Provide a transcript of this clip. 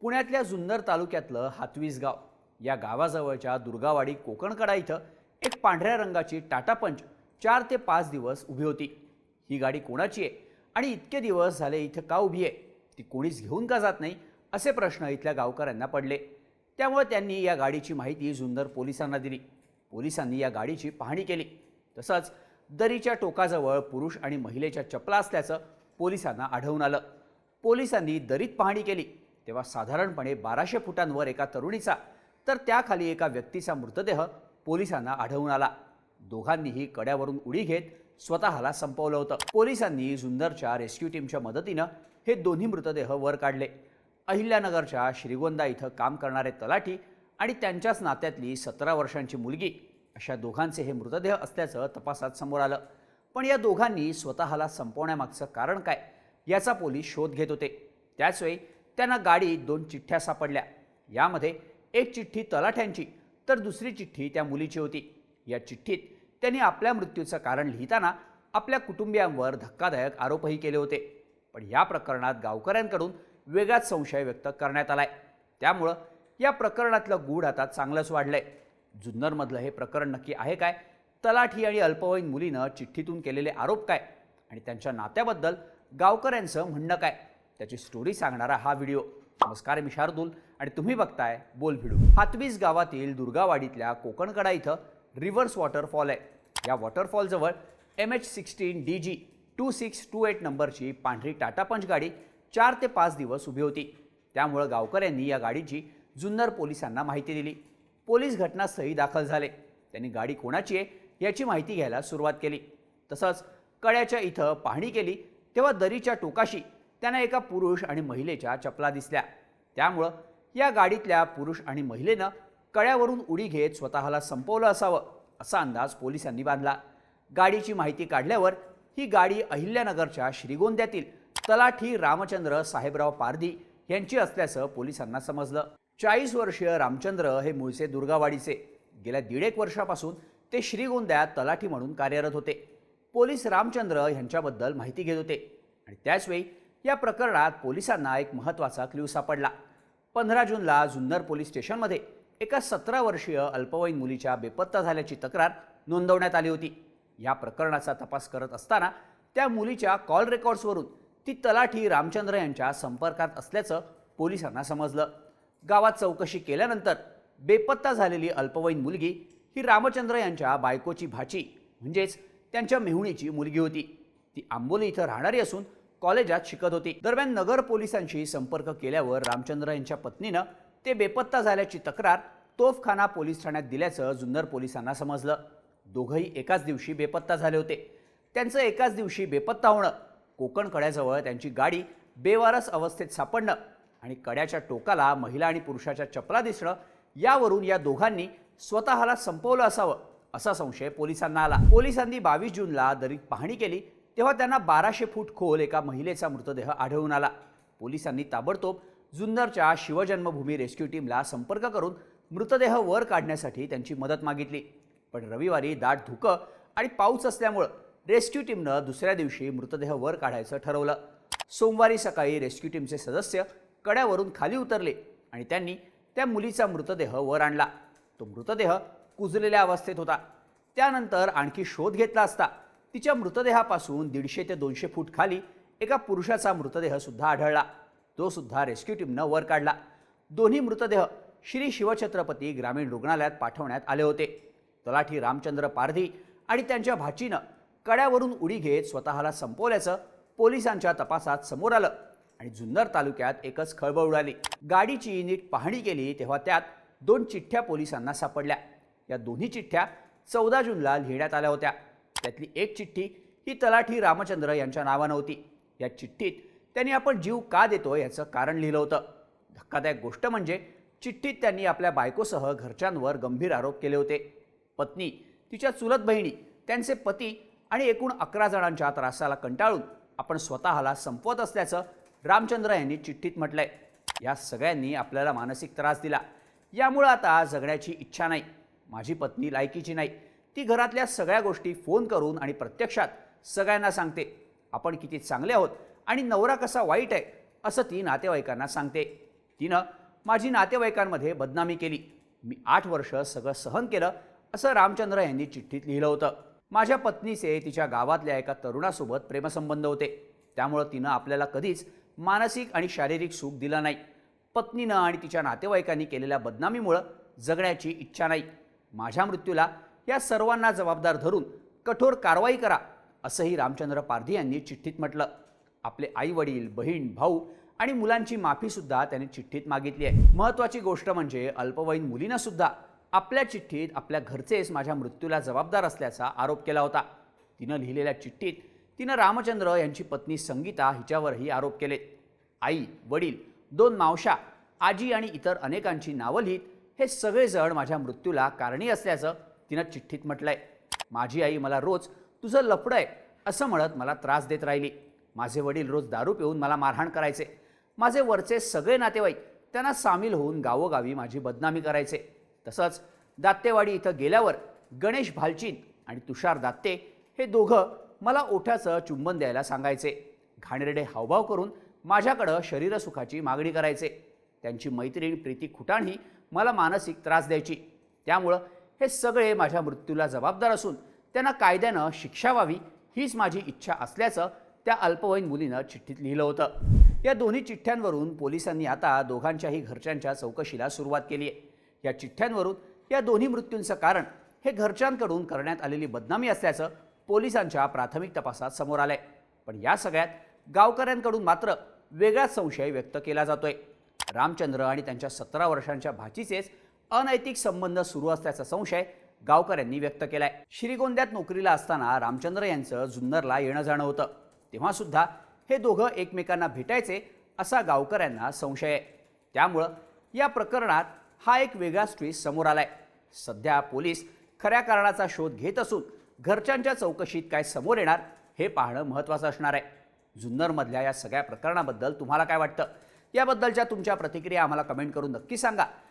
पुण्यातल्या जुन्नर तालुक्यातलं हातवीस गाव या गावाजवळच्या दुर्गावाडी कोकणकडा इथं एक पांढऱ्या रंगाची टाटा पंच चार ते पाच दिवस उभी होती. ही गाडी कोणाची आहे? आणि इतके दिवस झाले इथं का उभी आहे? ती कोणीच घेऊन का जात नाही? असे प्रश्न इथल्या गावकऱ्यांना पडले. त्यामुळे त्यांनी या गाडीची माहिती जुन्नर पोलिसांना दिली. पोलिसांनी या गाडीची पाहणी केली. तसंच दरीच्या टोकाजवळ पुरुष आणि महिलेच्या चपला असल्याचं पोलिसांना आढळून आलं. पोलिसांनी दरीत पाहणी केली. तेव्हा साधारणपणे बाराशे फुटांवर एका तरुणीचा तर त्याखाली एका व्यक्तीचा मृतदेह पोलिसांना आढळून आला. दोघांनीही कड्यावरून उडी घेत स्वतःला संपवलं होतं. पोलिसांनी जुन्नरच्या रेस्क्यू टीमच्या मदतीनं हे दोन्ही मृतदेह वर काढले. अहिल्यानगरच्या श्रीगोंदा इथं काम करणारे तलाठी आणि त्यांच्याच नात्यातली सतरा वर्षांची मुलगी अशा दोघांचे हे मृतदेह असल्याचं तपासात समोर आलं. पण या दोघांनी स्वतःला संपवण्यामागचं कारण काय याचा पोलीस शोध घेत होते. त्याचवेळी त्यांना गाडीत दोन चिठ्ठ्या सापडल्या. यामध्ये एक चिठ्ठी तलाठ्यांची तर दुसरी चिठ्ठी त्या मुलीची होती. या चिठ्ठीत त्यांनी आपल्या मृत्यूचं कारण लिहिताना आपल्या कुटुंबियांवर धक्कादायक आरोपही केले होते. पण या प्रकरणात गावकऱ्यांकडून वेगळाच संशय व्यक्त करण्यात आलाय. त्यामुळं या प्रकरणातलं गूढ आता चांगलंच वाढलंय. जुन्नरमधलं हे प्रकरण नक्की आहे काय? तलाठी आणि अल्पवयीन मुलीनं चिठ्ठीतून केलेले आरोप काय? आणि त्यांच्या नात्याबद्दल गावकऱ्यांचं म्हणणं काय? त्याची स्टोरी सांगणारा हा व्हिडिओ नमस्कार मी शार्दूल आणि तुम्ही बघताय बोल भिडू. हातवीस गावातील दुर्गावाडीतल्या कोकणकडा इथं रिव्हर्स वॉटरफॉल आहे. या वॉटरफॉलजवळ M H sixteen D G two six two eight नंबरची पांढरी टाटा पंच गाडी चार ते पाच दिवस उभी होती. त्यामुळं गावकऱ्यांनी या गाडीची जुन्नर पोलिसांना माहिती दिली. पोलीस घटनास्थळी दाखल झाले. त्यांनी गाडी कोणाची आहे याची माहिती घ्यायला सुरुवात केली. तसंच कड्याच्या इथं पाहणी केली तेव्हा दरीच्या टोकाशी त्यांना एका पुरुष आणि महिलेच्या चपला दिसल्या. त्यामुळं या गाडीतल्या पुरुष आणि महिलेनं कळ्यावरून उडी घेत स्वतःला संपवलं असावं असा अंदाज पोलिसांनी बांधला. गाडीची माहिती काढल्यावर ही गाडी अहिल्यानगरच्या श्रीगोंद्यातील तलाठी रामचंद्र साहेबराव पारधी यांची असल्याचं पोलिसांना समजलं. चाळीस वर्षीय रामचंद्र हे मूळचे दुर्गावाडीचे. गेल्या दीड एक वर्षापासून ते श्रीगोंद्यात तलाठी म्हणून कार्यरत होते. पोलीस रामचंद्र यांच्याबद्दल माहिती घेत होते आणि त्याचवेळी या प्रकरणात पोलिसांना एक महत्त्वाचा क्ल्यू सापडला. पंधरा जूनला जुन्नर पोलीस स्टेशनमध्ये एका सतरा वर्षीय अल्पवयीन मुलीच्या बेपत्ता झाल्याची तक्रार नोंदवण्यात आली होती. या प्रकरणाचा तपास करत असताना त्या मुलीच्या कॉल रेकॉर्ड्सवरून ती तलाठी रामचंद्र यांच्या संपर्कात असल्याचं पोलिसांना समजलं. गावात चौकशी केल्यानंतर बेपत्ता झालेली अल्पवयीन मुलगी ही रामचंद्र यांच्या बायकोची भाची म्हणजेच त्यांच्या मेहुणीची मुलगी होती. ती आंबोली इथं राहणारी असून कॉलेजात शिकत होती. दरम्यान नगर पोलिसांशी संपर्क केल्यावर रामचंद्र यांच्या पत्नीनं ते बेपत्ता झाल्याची तक्रार तोफखाना पोलीस ठाण्यात दिल्याचं जुन्नर पोलिसांना समजलं. दोघंही एकाच दिवशी बेपत्ता झाले होते. त्यांचं एकाच दिवशी बेपत्ता होणं कोकण कड्याजवळ त्यांची गाडी बेवारस अवस्थेत सापडणं आणि कड्याच्या टोकाला महिला आणि पुरुषाच्या चपला दिसणं यावरून या दोघांनी स्वतःला संपवलं असावं असा संशय पोलिसांना आला. पोलिसांनी बावीस जूनला दरीत पाहणी केली. तेव्हा त्यांना बाराशे फूट खोल एका महिलेचा मृतदेह आढळून आला. पोलिसांनी ताबडतोब जुन्नरच्या शिवजन्मभूमी रेस्क्यू टीमला संपर्क करून मृतदेह वर काढण्यासाठी त्यांची मदत मागितली. पण रविवारी दाट धुकं आणि पाऊस असल्यामुळं रेस्क्यू टीमनं दुसऱ्या दिवशी मृतदेह वर काढायचं ठरवलं. सोमवारी सकाळी रेस्क्यू टीमचे सदस्य कड्यावरून खाली उतरले आणि त्यांनी त्या मुलीचा मृतदेह वर आणला. तो मृतदेह कुजलेल्या अवस्थेत होता. त्यानंतर आणखी शोध घेतला असता. तिच्या मृतदेहापासून दीडशे ते दोनशे फूट खाली एका पुरुषाचा मृतदेह सुद्धा आढळला. तो सुद्धा रेस्क्यू टीमनं वर काढला. दोन्ही मृतदेह श्री शिवछत्रपती ग्रामीण रुग्णालयात पाठवण्यात आले होते. तलाठी रामचंद्र पारधी आणि त्यांच्या भाचीनं कड्यावरून उडी घेत स्वतःला संपवल्याचं पोलिसांच्या तपासात समोर आलं आणि जुन्नर तालुक्यात एकच खळबळ उडाली. गाडीची नीट पाहणी केली तेव्हा त्यात दोन चिठ्ठ्या पोलिसांना सापडल्या. या दोन्ही चिठ्ठ्या चौदा जूनला लिहिण्यात आल्या होत्या. त्यातली एक चिठ्ठी ही तलाठी रामचंद्र यांच्या नावानं होती. या चिठ्ठीत त्यांनी आपण जीव का देतो याचं कारण लिहिलं होतं. धक्कादायक गोष्ट म्हणजे चिठ्ठीत त्यांनी आपल्या बायकोसह घरच्यांवर गंभीर आरोप केले होते. पत्नी तिच्या चुलत बहिणी त्यांचे पती आणि एकूण अकरा जणांच्या त्रासाला कंटाळून आपण स्वतःला संपवत असल्याचं रामचंद्र यांनी चिठ्ठीत म्हटलंय. या सगळ्यांनी आपल्याला मानसिक त्रास दिला. यामुळं आता जगण्याची इच्छा नाही. माझी पत्नी लायकीची नाही. ती घरातल्या सगळ्या गोष्टी फोन करून आणि प्रत्यक्षात सगळ्यांना सांगते. आपण किती चांगले आहोत आणि नवरा कसा वाईट आहे असं ती नातेवाईकांना सांगते. तिनं माझी नातेवाईकांमध्ये बदनामी केली. मी आठ वर्ष सगळं सहन केलं असं रामचंद्र यांनी चिठ्ठीत लिहिलं होतं. माझ्या पत्नीचे तिच्या गावातल्या एका तरुणासोबत प्रेमसंबंध होते. त्यामुळं तिनं आपल्याला कधीच मानसिक आणि शारीरिक सुख दिलं नाही. पत्नीनं आणि तिच्या नातेवाईकांनी केलेल्या बदनामीमुळं जगण्याची इच्छा नाही. माझ्या मृत्यूला या सर्वांना जबाबदार धरून कठोर कारवाई करा असंही रामचंद्र पारधी यांनी चिठ्ठीत म्हटलं. आपले आई वडील बहीण भाऊ आणि मुलांची माफीसुद्धा त्यांनी चिठ्ठीत मागितली आहे. महत्त्वाची गोष्ट म्हणजे अल्पवयीन मुलीनं सुद्धा आपल्या चिठ्ठीत आपल्या घरचेच माझ्या मृत्यूला जबाबदार असल्याचा आरोप केला होता. तिनं लिहिलेल्या चिठ्ठीत तिनं रामचंद्र यांची पत्नी संगीता हिच्यावरही आरोप केले. आई वडील दोन मावशा आजी आणि इतर अनेकांची नावं लिहित हे सगळेजण माझ्या मृत्यूला कारणी असल्याचं तिनं चिठ्ठीत म्हटलंय माझी आई मला रोज तुझं लफडं आहे असं म्हणत मला त्रास देत राहिली. माझे वडील रोज दारू पिऊन मला मारहाण करायचे. माझे वरचे सगळे नातेवाईक त्यांना सामील होऊन गावोगावी माझी बदनामी करायचे. तसंच दात्तेवाडी इथं गेल्यावर गणेश भालचीन आणि तुषार दात्ते हे दोघं मला ओठ्याचं चुंबन द्यायला सांगायचे. घाणेरडे हावभाव करून माझ्याकडं शरीरसुखाची मागणी करायचे. त्यांची मैत्रीण प्रीती खुटाणही मला मानसिक त्रास द्यायची. त्यामुळं हे सगळे माझ्या मृत्यूला जबाबदार असून त्यांना कायद्यानं शिक्षा व्हावी हीच माझी इच्छा असल्याचं त्या अल्पवयीन मुलीनं चिठ्ठीत लिहिलं होतं. या दोन्ही चिठ्ठ्यांवरून पोलिसांनी आता दोघांच्याही घरच्यांच्या चौकशीला सुरुवात केली आहे. या चिठ्ठ्यांवरून या दोन्ही मृत्यूंचं कारण हे घरच्यांकडून करण्यात आलेली बदनामी असल्याचं पोलिसांच्या प्राथमिक तपासात समोर आलंय. पण या सगळ्यात गावकऱ्यांकडून मात्र वेगळाच संशय व्यक्त केला जातोय. रामचंद्र आणि त्यांच्या सतरा वर्षांच्या भाचीचेच अनैतिक संबंध सुरू असल्याचा संशय गावकऱ्यांनी व्यक्त केलाय. श्रीगोंद्यात नोकरीला असताना रामचंद्र यांचं जुन्नरला येणं जाणं होतं. तेव्हा सुद्धा हे दोघं एकमेकांना भेटायचे असा गावकऱ्यांना संशय आहे. त्यामुळं या प्रकरणात हा एक वेगळाच ट्विस्ट समोर आलाय. सध्या पोलीस खऱ्या कारणाचा शोध घेत असून घरच्यांच्या चौकशीत काय समोर येणार हे पाहणं महत्त्वाचं असणार आहे. जुन्नरमधल्या या सगळ्या प्रकरणाबद्दल तुम्हाला काय वाटतं? याबद्दलच्या तुमच्या प्रतिक्रिया आम्हाला कमेंट करून नक्की सांगा.